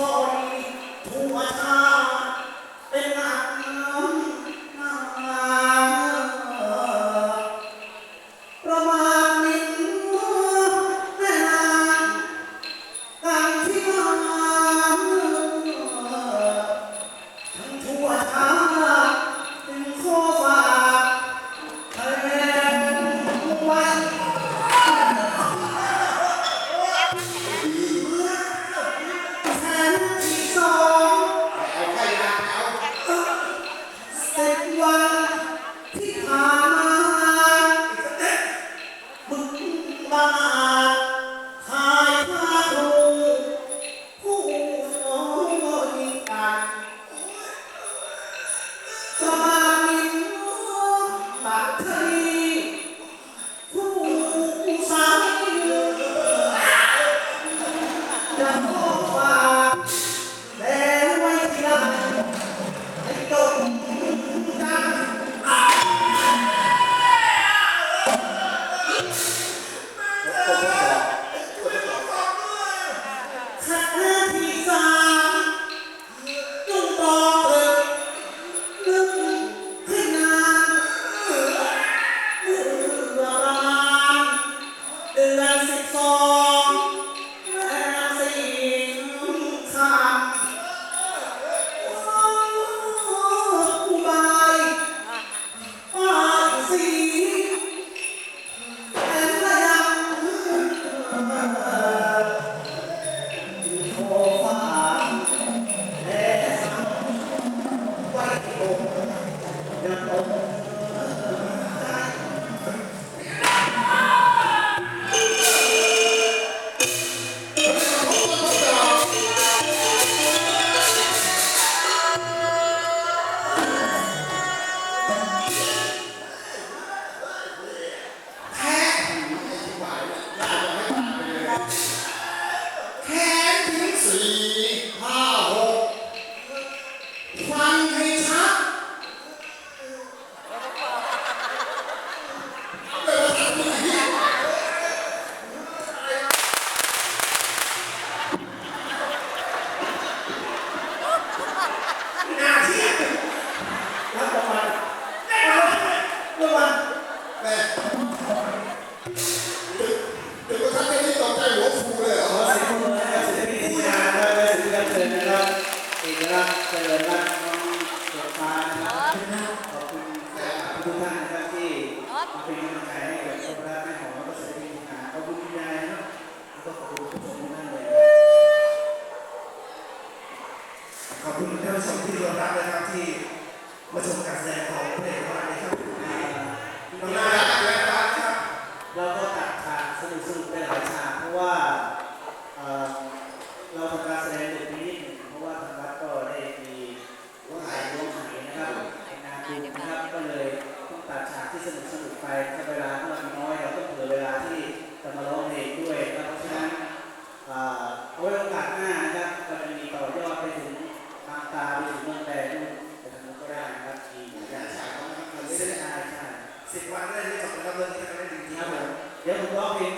บริภูอา เดือน ลักษณ์เจริญรัตน์น้องเกิดฟ้านะครับขอบคุณทุกท่านนะครับที่มาเป็นกำลังใจให้กับพราแม่หอมแล้วก็ศิลปินที่งาขอบคุณคุณยายนะแล้วก็ขอบคุณทุกคนท่านเลยขอบคุณท่านผู้ชมที่รักนะครับที่มาชมการแสดงของพระเอกของเราในค่ำคืนนี้น้องนาและครับเราก็ตัดฉากสนุกสนุกๆได้หลายฉากเพราะว่าเราทำการแสดงติดหนึ่ง ถ้าเวลาเรามีน้อยเราก็เผื่อเวลาที่จะมาร้องเพลงด้วยนะครับเพราะฉะนั้นเอาไว้โอกาสหน้านะครับก็จะมีต่อยอดไปถึงทางตาไปถึงเมืองแดงนู่นไปทางนู้นก็ได้นะครับมีอย่างฉากของมันเล่นได้ใช่สิบวันได้ที่จบแล้วเรื่องที่ทำได้ดีคที่รับผมเดี๋ยวผมร้องเพลง